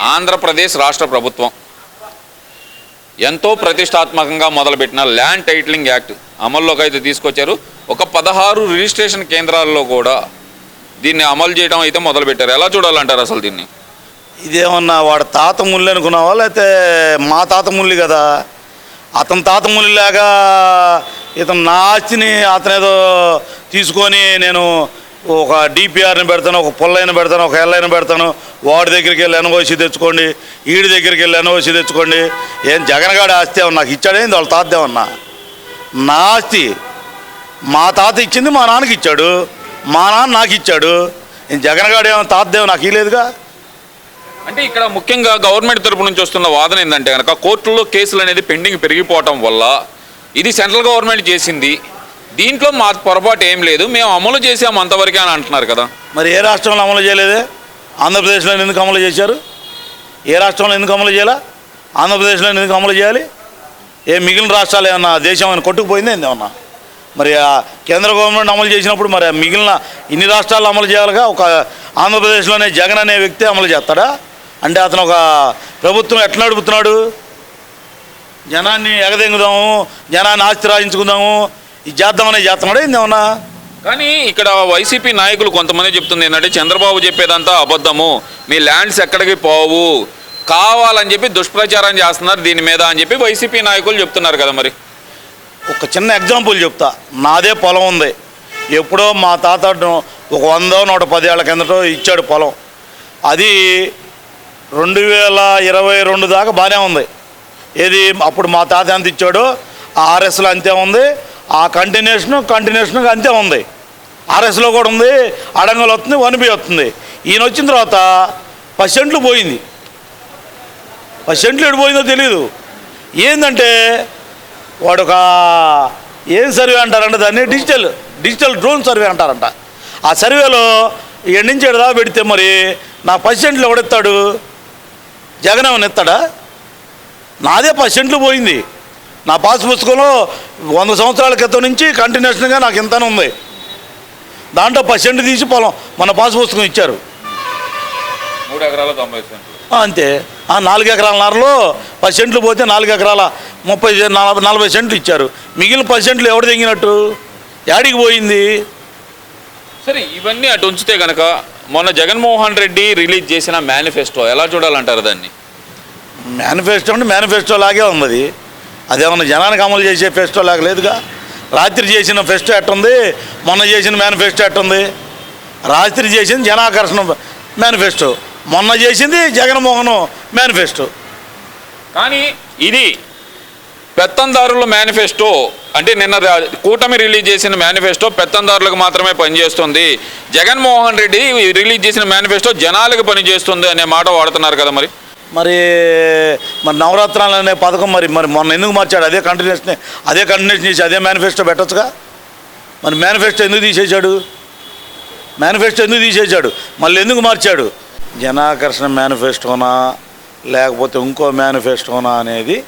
ఆంధ్రప్రదేశ్ రాష్ట్ర ప్రభుత్వం ఎంతో ప్రతిష్టాత్మకంగా మొదలుపెట్టిన ల్యాండ్ టైటిలింగ్ యాక్ట్ అమల్లోకి అయితే తీసుకొచ్చారు. ఒక పదహారు రిజిస్ట్రేషన్ కేంద్రాల్లో కూడా దీన్ని అమలు చేయడం అయితే మొదలుపెట్టారు. ఎలా చూడాలంటారు అసలు దీన్ని? ఇదేమన్నా వాడు తాత ముళ్ళు అనుకున్నావా? లేకపోతే మా తాత ముళ్ళు కదా? అతని తాత ముల్లిలాగా ఇతను నా ఆస్తిని అతనేదో తీసుకొని నేను ఒక డిపిఆర్ని పెడతాను ఒక పుల్లైన పెడతాను ఒక ఎల్లైన పెడతాను. వాడి దగ్గరికి వెళ్ళి ఎన్ఓసి తెచ్చుకోండి ఈడి దగ్గరికి వెళ్ళి ఎన్ఓసి తెచ్చుకోండి. ఏం జగన్గాడి ఆస్తి ఏమన్నా? నాకు ఇచ్చాడేంది వాళ్ళ తాత ఏమన్నా? నా ఆస్తి మా తాత ఇచ్చింది మా నాన్నకి ఇచ్చాడు మా నాన్న నాకు ఇచ్చాడు. నేను జగన్గాడు ఏమన్నా తాతదేవ నాకు ఇలేదుగా అంటే ఇక్కడ ముఖ్యంగా గవర్నమెంట్ తరపు నుంచి వస్తున్న వాదన ఏంటంటే కనుక కోర్టుల్లో కేసులు అనేది పెండింగ్ పెరిగిపోవటం వల్ల ఇది సెంట్రల్ గవర్నమెంట్ చేసింది. దీంట్లో మా పొరపాటు ఏం లేదు. మేము అమలు చేసాము అంతవరకే అని అంటున్నారు కదా. మరి ఏ రాష్ట్రంలో అమలు చేయలేదే? ఆంధ్రప్రదేశ్లో ఎందుకు అమలు చేశారు? ఏ రాష్ట్రంలో ఎందుకు అమలు చేయాలా? ఆంధ్రప్రదేశ్లో ఎందుకు అమలు చేయాలి? ఏ మిగిలిన రాష్ట్రాలు ఏమన్నా దేశం ఏమైనా కొట్టుకుపోయింది ఏమన్నా? మరి కేంద్ర గవర్నమెంట్ అమలు చేసినప్పుడు మరి మిగిలిన ఇన్ని రాష్ట్రాలు అమలు చేయాలిగా? ఒక ఆంధ్రప్రదేశ్లోనే జగన్ అనే వ్యక్తి అమలు చేస్తాడా? అంటే అతను ఒక ప్రభుత్వం ఎట్లా నడుపుతున్నాడు? జనాన్ని ఎగదెంగుదాము జనాన్ని ఆస్తి రాయించుకుందాము ఇది చేద్దామనే చేస్తున్నాడు ఏమన్నా కానీ ఇక్కడ వైసీపీ నాయకులు కొంతమంది చెప్తుంది ఏంటంటే చంద్రబాబు చెప్పేదంతా అబద్ధము. మీ ల్యాండ్స్ ఎక్కడికి పోవు? కావాలని చెప్పి దుష్ప్రచారం చేస్తున్నారు దీని మీద అని చెప్పి వైసీపీ నాయకులు చెప్తున్నారు కదా మరి. ఒక చిన్న ఎగ్జాంపుల్ చెప్తా. నాదే పొలం ఉంది. ఎప్పుడో మా తాత ఒక వందో నూట పది ఏళ్ళ కిందటో ఇచ్చాడు పొలం. అది రెండు వేల ఇరవై రెండు దాకా బాగానే ఉంది. ఏది అప్పుడు మా తాత ఎంత ఇచ్చాడో? ఆర్ఎస్లో అంతే ఉంది. ఆ కంటిన్యూషన్ కంటిన్యూషన్ అంతే ఉంది. ఆర్ఎస్లో కూడా ఉంది అడంగలు వస్తుంది వన్ బి వస్తుంది. ఈయన వచ్చిన తర్వాత పది సెంట్లు పోయింది. పది సెంట్లు ఎటు పోయిందో తెలియదు ఏంటంటే వాడు ఒక ఏం సర్వే అంటారంటే దాన్ని? డిజిటల్ డిజిటల్ డ్రోన్ సర్వే అంటారంట. ఆ సర్వేలో ఇక్కడి నుంచి పెడితే మరి నా పర్సెంట్లు ఎవడెత్తాడు? జగన్ ఏమైనా ఎత్తాడా? నాదే పర్సెంట్లు పోయింది. నా పాస్ పుస్తకంలో వంద సంవత్సరాల క్రితం నుంచి కంటిన్యూషన్గా నాకు ఇంతనే ఉంది. దాంట్లో పర్సెంట్ తీసి పొలం మన పాస్ పుస్తకం ఇచ్చారు. మూడు ఎకరాల తొంభై అంతే. ఆ నాలుగు ఎకరాల నారలో పది సెంట్లు పోతే నాలుగు ఎకరాల ముప్పై నలభై నలభై సెంట్లు ఇచ్చారు. మిగిలిన పది సెంట్లు ఎవడు తెంగినట్టు? యాడికి పోయింది? సరే ఇవన్నీ అటు ఉంచితే గనక మొన్న జగన్మోహన్ రెడ్డి రిలీజ్ చేసిన మేనిఫెస్టో ఎలా చూడాలంటారు దాన్ని? మేనిఫెస్టో అంటే మేనిఫెస్టో లాగే ఉంది అదేమన్నా జనానికి అమలు చేసే ఫెస్టో లాగా లేదుగా? రాత్రి చేసిన ఫెస్టో ఎట్టుంది? మొన్న చేసిన మేనిఫెస్టో ఎట్టుంది? రాత్రి చేసింది జనాకర్షణ మేనిఫెస్టో. మొన్న చేసింది జగన్మోహన్ మేనిఫెస్టో. కానీ ఇది పెత్తందారుల మేనిఫెస్టో అంటే నిన్న కూటమి రిలీజ్ చేసిన మేనిఫెస్టో పెత్తందారులకు మాత్రమే పనిచేస్తుంది. జగన్మోహన్ రెడ్డి రిలీజ్ చేసిన మేనిఫెస్టో జనాలకు పనిచేస్తుంది అనే మాట వాడుతున్నారు కదా మరి? మరి మరి నవరాత్రాలు అనే పథకం మరి మరి మొన్న ఎందుకు మార్చాడు? అదే కంటిన్యూషన్ అదే కంటిన్యూషన్ చేసి అదే మేనిఫెస్టో పెట్టచ్చుగా? మరి మేనిఫెస్టో ఎందుకు తీసేశాడు? మేనిఫెస్టో ఎందుకు తీసేశాడు? మళ్ళీ ఎందుకు మార్చాడు? జనాకర్షణ మేనిఫెస్టోనా లేకపోతే ఇంకో మేనిఫెస్టోనా అనేది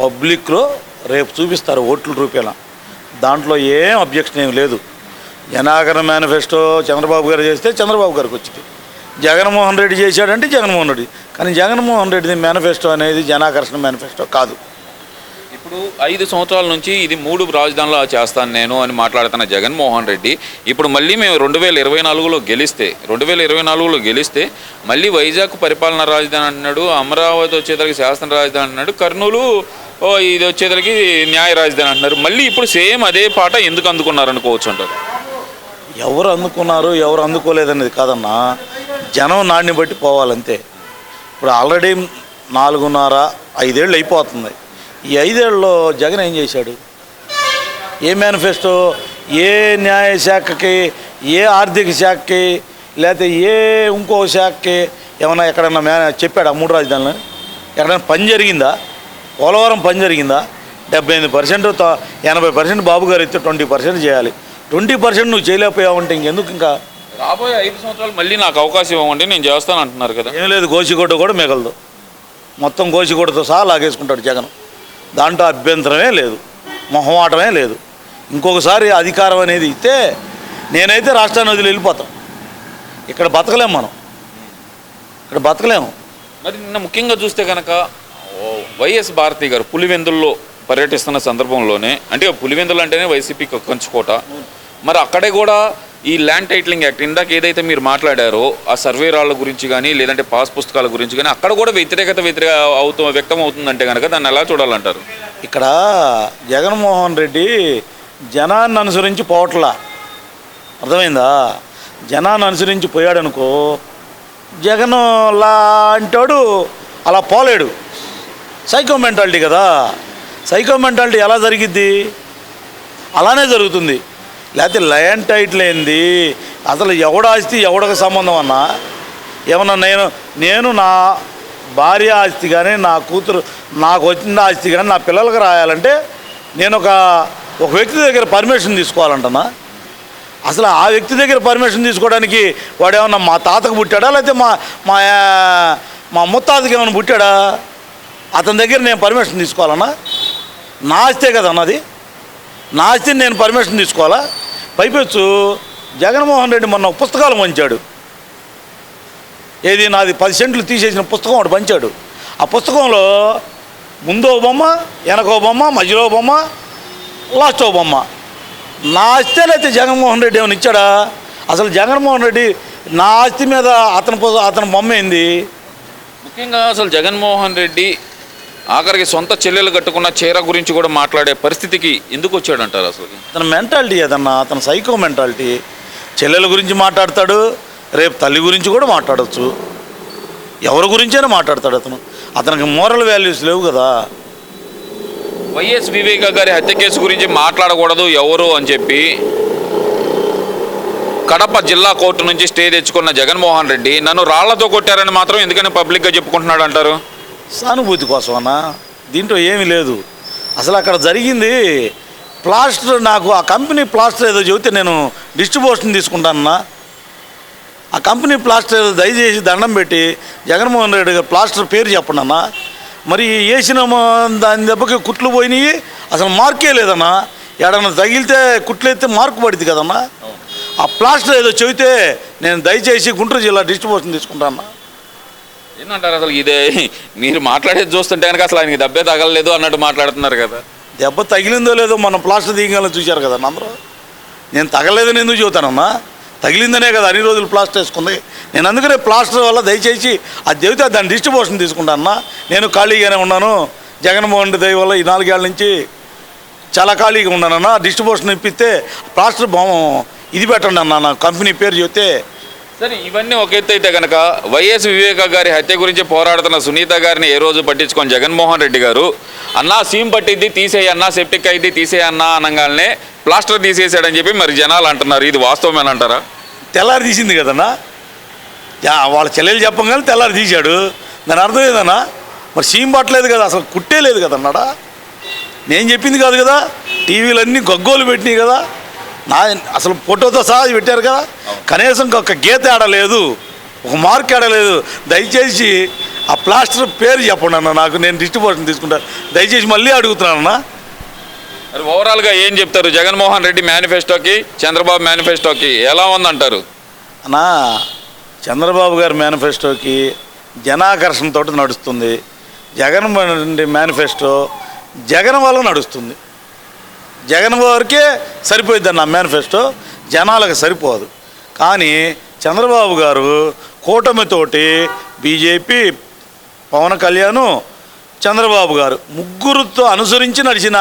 పబ్లిక్లో రేపు చూపిస్తారు ఓట్ల రూపేణ. దాంట్లో ఏం అబ్జెక్షన్ ఏం లేదు. జనాకరణ మేనిఫెస్టో చంద్రబాబు గారు చేస్తే చంద్రబాబు గారికి వచ్చింది. జగన్మోహన్ రెడ్డి చేశాడంటే జగన్మోహన్ రెడ్డి. కానీ జగన్మోహన్ రెడ్డిది మేనిఫెస్టో అనేది జనాకర్షణ మేనిఫెస్టో కాదు. ఇప్పుడు ఐదు సంవత్సరాల నుంచి ఇది మూడు రాజధానులు చేస్తాను నేను అని మాట్లాడుతున్న జగన్మోహన్ రెడ్డి ఇప్పుడు మళ్ళీ మేము రెండు వేల ఇరవై నాలుగులో గెలిస్తే రెండు వేల ఇరవై నాలుగులో గెలిస్తే మళ్ళీ వైజాగ్ పరిపాలనా రాజధాని అంటున్నాడు అమరావతి వచ్చేసరికి శాసన రాజధాని అంటున్నాడు కర్నూలు ఓ ఇది వచ్చేసరికి న్యాయ రాజధాని అంటున్నారు మళ్ళీ ఇప్పుడు సేమ్ అదే పాట ఎందుకు అందుకున్నారు అనుకోవచ్చు అంటారు. ఎవరు అందుకున్నారు ఎవరు అందుకోలేదనేది కాదన్నా జనం నాడిని బట్టి పోవాలంతే. ఇప్పుడు ఆల్రెడీ నాలుగున్నర ఐదేళ్ళు అయిపోతుంది. ఈ ఐదేళ్ళలో జగన్ ఏం చేశాడు? ఏ మేనిఫెస్టో ఏ న్యాయ శాఖకి ఏ ఆర్థిక శాఖకి లేకపోతే ఏ ఇంకో శాఖకి ఏమైనా ఎక్కడన్నా మే చెప్పాడు ఆ మూడు రాజధానులు ఎక్కడైనా పని జరిగిందా? పోలవరం పని జరిగిందా? డెబ్బై ఎనిమిది పర్సెంట్ ఎనభై పర్సెంట్ బాబు గారు ఇస్తే ట్వంటీ పర్సెంట్ చేయాలి. ట్వంటీ పర్సెంట్ నువ్వు చేయలేకపోయావంటే ఇంకెందుకు ఇంకా? రాబోయే ఐదు సంవత్సరాలు మళ్ళీ నాకు అవకాశం ఇవ్వండి నేను చేస్తాను అంటున్నారు కదా. ఏం లేదు గోసిగుడ్డ కూడా మిగలదు. మొత్తం గోసిగుడ్డతో సహా లాగేసుకుంటాడు జగన్. దాంట్లో అభ్యంతరమే లేదు మొహమాటమే లేదు. ఇంకొకసారి అధికారం అనేది ఇస్తే నేనైతే రాష్ట్రాన్ని వదిలి వెళ్ళిపోతాం. ఇక్కడ బతకలేం మనం. ఇక్కడ బతకలేము మరి నిన్న ముఖ్యంగా చూస్తే కనుక వైఎస్ భారతి గారు పులివెందుల్లో పర్యటిస్తున్న సందర్భంలోనే అంటే పులివెందులు అంటేనే వైసీపీకి కంచుకోట. మరి అక్కడే కూడా ఈ ల్యాండ్ టైటిలింగ్ యాక్ట్ ఇందాక ఏదైతే మీరు మాట్లాడారో ఆ సర్వే రాళ్ళ గురించి కానీ లేదంటే పాస్ పుస్తకాల గురించి కానీ అక్కడ కూడా వ్యతిరేకత వ్యతిరేక అవుతూ వ్యక్తం అవుతుందంటే కనుక దాన్ని ఎలా చూడాలంటారు? ఇక్కడ జగన్మోహన్ రెడ్డి జనాన్ని అనుసరించి పోవట్లా. అర్థమైందా? జనాన్ని అనుసరించి పోయాడనుకో జగన్ లాంటోడు అలా పోలేడు. సైకో మెంటాలిటీ కదా. సైకో మెంటాలిటీ ఎలా జరిగిద్ది? అలానే జరుగుతుంది. లేకపోతే లయన్ టైటిల్ ఏంది? అసలు ఎవడ ఆస్తి ఎవడకు సంబంధం అన్నా? ఏమన్నా నేను నేను నా భార్య ఆస్తి కానీ నా కూతురు నాకు వచ్చిన ఆస్తి కానీ నా పిల్లలకు రాయాలంటే నేను ఒక ఒక వ్యక్తి దగ్గర పర్మిషన్ తీసుకోవాలంటనా? అసలు ఆ వ్యక్తి దగ్గర పర్మిషన్ తీసుకోవడానికి వాడు ఏమన్నా మా తాతకు పుట్టాడా? లేకపోతే మా మా మా ముత్తాతకి ఏమైనా పుట్టాడా? అతని దగ్గర నేను పర్మిషన్ తీసుకోవాలన్నా నా ఆస్తే కదా అన్నది నా ఆస్తిని నేను పర్మిషన్ తీసుకోవాలా? పైపెచ్చు. జగన్మోహన్ రెడ్డి మొన్న పుస్తకాలు పంచాడు. ఏది నాది పది సెంట్లు తీసేసిన పుస్తకం ఒకటి పంచాడు. ఆ పుస్తకంలో ముందో బొమ్మ వెనకో బొమ్మ మధ్యలో బొమ్మ లాస్ట్ ఓ బొమ్మ. నా ఆస్తి అయితే జగన్మోహన్ రెడ్డి ఏమైనా ఇచ్చాడా? అసలు జగన్మోహన్ రెడ్డి నా ఆస్తి మీద అతని అతని బొమ్మ ఏంది? ముఖ్యంగా అసలు జగన్మోహన్ రెడ్డి ఆఖరికి సొంత చెల్లెలు కట్టుకున్న చీర గురించి కూడా మాట్లాడే పరిస్థితికి ఎందుకు వచ్చాడంటారు అసలు? అతని మెంటాలిటీ ఏదన్నా అతని సైకో మెంటాలిటీ. చెల్లెల గురించి మాట్లాడతాడు రేపు తల్లి గురించి కూడా మాట్లాడవచ్చు ఎవరి గురించైనా మాట్లాడతాడు అతను. అతనికి మోరల్ వాల్యూస్ లేవు కదా. వైఎస్ వివేక గారి హత్య కేసు గురించి మాట్లాడకూడదు ఎవరు అని చెప్పి కడప జిల్లా కోర్టు నుంచి స్టే తెచ్చుకున్న జగన్మోహన్ రెడ్డి నన్ను రాళ్ళతో కొట్టారని మాత్రం ఎందుకని పబ్లిక్గా చెప్పుకుంటున్నాడు అంటారు సానుభూతి కోసమన్నా దీంట్లో ఏమీ లేదు. అసలు అక్కడ జరిగింది ప్లాస్టర్ నాకు ఆ కంపెనీ ప్లాస్టర్ ఏదో చెబితే నేను డిస్ట్రిబ్యూషన్ తీసుకుంటానన్నా. ఆ కంపెనీ ప్లాస్టర్ ఏదో దయచేసి దండం పెట్టి జగన్మోహన్ రెడ్డి గారు ప్లాస్టర్ పేరు చెప్పండి అన్న. మరి వేసిన దాని దెబ్బకి కుట్లు పోయినాయి. అసలు మార్కే లేదన్నా. ఎడన్నా తగిలితే కుట్లు అయితే మార్కు పడింది కదన్నా. ఆ ప్లాస్టర్ ఏదో చెబితే నేను దయచేసి గుంటూరు జిల్లా డిస్ట్రిబ్యూషన్ తీసుకుంటాను ఏంటంటారు అసలు ఇదే? మీరు మాట్లాడేది చూస్తుంటే కనుక అసలు ఆయనకి దెబ్బే తగలలేదు అన్నట్టు మాట్లాడుతున్నారు కదా. దెబ్బ తగిలిందో లేదో మనం ప్లాస్టర్ దిగలో చూశారు కదా అందరూ నేను తగలేదని ఎందుకు చెబుతానమ్మా? తగిలిందనే కదా అన్ని రోజులు ప్లాస్టర్ వేసుకుంది. నేను అందుకనే ప్లాస్టర్ వల్ల దయచేసి అది చెబితే దాని డిస్ట్రిబ్యూషన్ తీసుకుంటానన్నా నేను ఖాళీగానే ఉన్నాను. జగన్మోహన్ రెడ్డి దయ వల్ల ఈ నాలుగేళ్ళ నుంచి చాలా ఖాళీగా ఉన్నానన్నా. డిస్ట్రిబ్యూషన్ ఇప్పిస్తే ప్లాస్టర్ బొమ్మ ఇది పెట్టండి అన్న నా కంపెనీ పేరు చెబితే సరే ఇవన్నీ ఒక ఎత్తు అయితే కనుక వైఎస్ వివేక గారి హత్య గురించి పోరాడుతున్న సునీత గారిని ఏ రోజు పట్టించుకొని జగన్మోహన్ రెడ్డి గారు అన్నా సీమ్ పట్టిద్ది తీసేయి అన్నా సెప్టిక్ అయింది తీసేయి అన్నా అనగానే ప్లాస్టర్ తీసేసాడని చెప్పి మరి జనాలు అంటున్నారు. ఇది వాస్తవమేనంటారా తెల్లారి తీసింది కదన్నా? వాళ్ళ చెల్లెలు చెప్పగానే తెల్లారి తీశాడు. దాని అర్థం ఏదన్నా? మరి సీమ్ పట్టలేదు కదా అసలు కుట్టే లేదు కదన్నాడా? నేను చెప్పింది కాదు కదా టీవీలు అన్నీ గగ్గోలు పెట్టినాయి కదా నా అసలు ఫోటోతో సహా పెట్టారు కదా. కనీసం ఒక గీత ఆడలేదు ఒక మార్క్ ఆడలేదు. దయచేసి ఆ ప్లాస్టర్ పేరు చెప్పండి అన్న నాకు నేను డిస్ట్రిబ్యూషన్ తీసుకుంటాను దయచేసి మళ్ళీ అడుగుతున్నానన్నా మరి ఓవరాల్గా ఏం చెప్తారు? జగన్మోహన్ రెడ్డి మేనిఫెస్టోకి చంద్రబాబు మేనిఫెస్టోకి ఎలా ఉందంటారు? అన్నా చంద్రబాబు గారి మేనిఫెస్టోకి జనాకర్షణతో నడుస్తుంది. జగన్ రెడ్డి మేనిఫెస్టో జగన్ వల్ల నడుస్తుంది. జగన్ గారికే సరిపోయింది అన్న మేనిఫెస్టో. జనాలకు సరిపోదు. కానీ చంద్రబాబు గారు కూటమితోటి బీజేపీ పవన్ కళ్యాణ్ చంద్రబాబు గారు ముగ్గురుతో అనుసరించి నడిచిన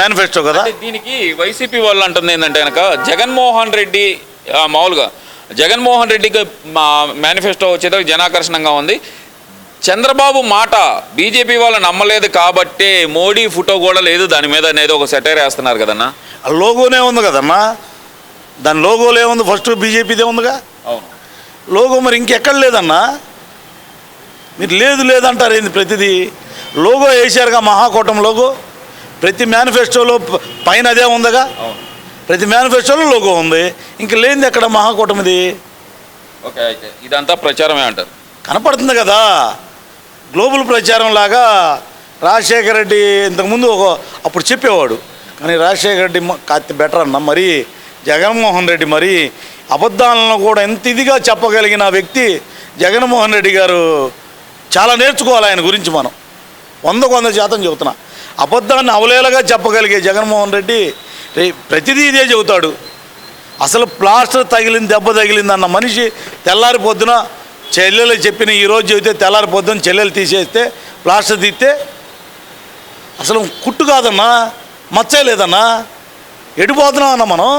మేనిఫెస్టో కదా. దీనికి వైసీపీ వాళ్ళు అంటుంది ఏంటంటే కనుక జగన్మోహన్ రెడ్డి మామూలుగా జగన్మోహన్ రెడ్డికి మా మేనిఫెస్టో వచ్చేదానికి జనాకర్షణంగా ఉంది. చంద్రబాబు మాట బీజేపీ వాళ్ళు నమ్మలేదు కాబట్టే మోడీ ఫోటో కూడా లేదు. దాని మీద అనేది ఒక సెటైర్ వేస్తున్నారు కదన్నా? ఆ లోగోనే ఉంది కదమ్మా. దాని లోగోలో ఏముంది ఫస్ట్ బీజేపీదే ఉందిగా. అవును. లోగో మరి ఇంకెక్కడ లేదన్నా? మీరు లేదు లేదంటారు ఏంది ప్రతిదీ? లోగో వేశారుగా మహాకూటం లోగో. ప్రతి మేనిఫెస్టోలో పైన అదే ఉందిగా. ప్రతి మేనిఫెస్టోలో లోగో ఉంది. ఇంక లేనిది ఎక్కడ మహాకూటమిది ఓకే అయితే ఇదంతా ప్రచారమే అంటారు. కనపడుతుంది కదా. గ్లోబల్ ప్రచారం లాగా రాజశేఖర రెడ్డి ఇంతకుముందు ఒక అప్పుడు చెప్పేవాడు. కానీ రాజశేఖర రెడ్డి కాస్త బెటర్ అన్న మరి జగన్మోహన్ రెడ్డి మరి అబద్ధాలను కూడా ఎంత ఇదిగా చెప్పగలిగిన వ్యక్తి జగన్మోహన్ రెడ్డి గారు చాలా నేర్చుకోవాలి ఆయన గురించి మనం. వందకు వంద శాతం చెబుతున్నా. అబద్ధాన్ని అవలేలగా చెప్పగలిగే జగన్మోహన్ రెడ్డి ప్రతిదీ ఇదే చెబుతాడు. అసలు ప్లాస్టర్ తగిలింది దెబ్బ తగిలింది అన్న మనిషి తెల్లారి పొద్దున చెల్లెలు చెప్పిన ఈరోజు చెబితే తెల్లారి చెల్లెలు తీసేస్తే ప్లాస్టర్ తీస్తే అసలు కుట్టు కాదన్నా మచ్చలేదన్నా ఎడిపోతున్నాం అన్న మనం?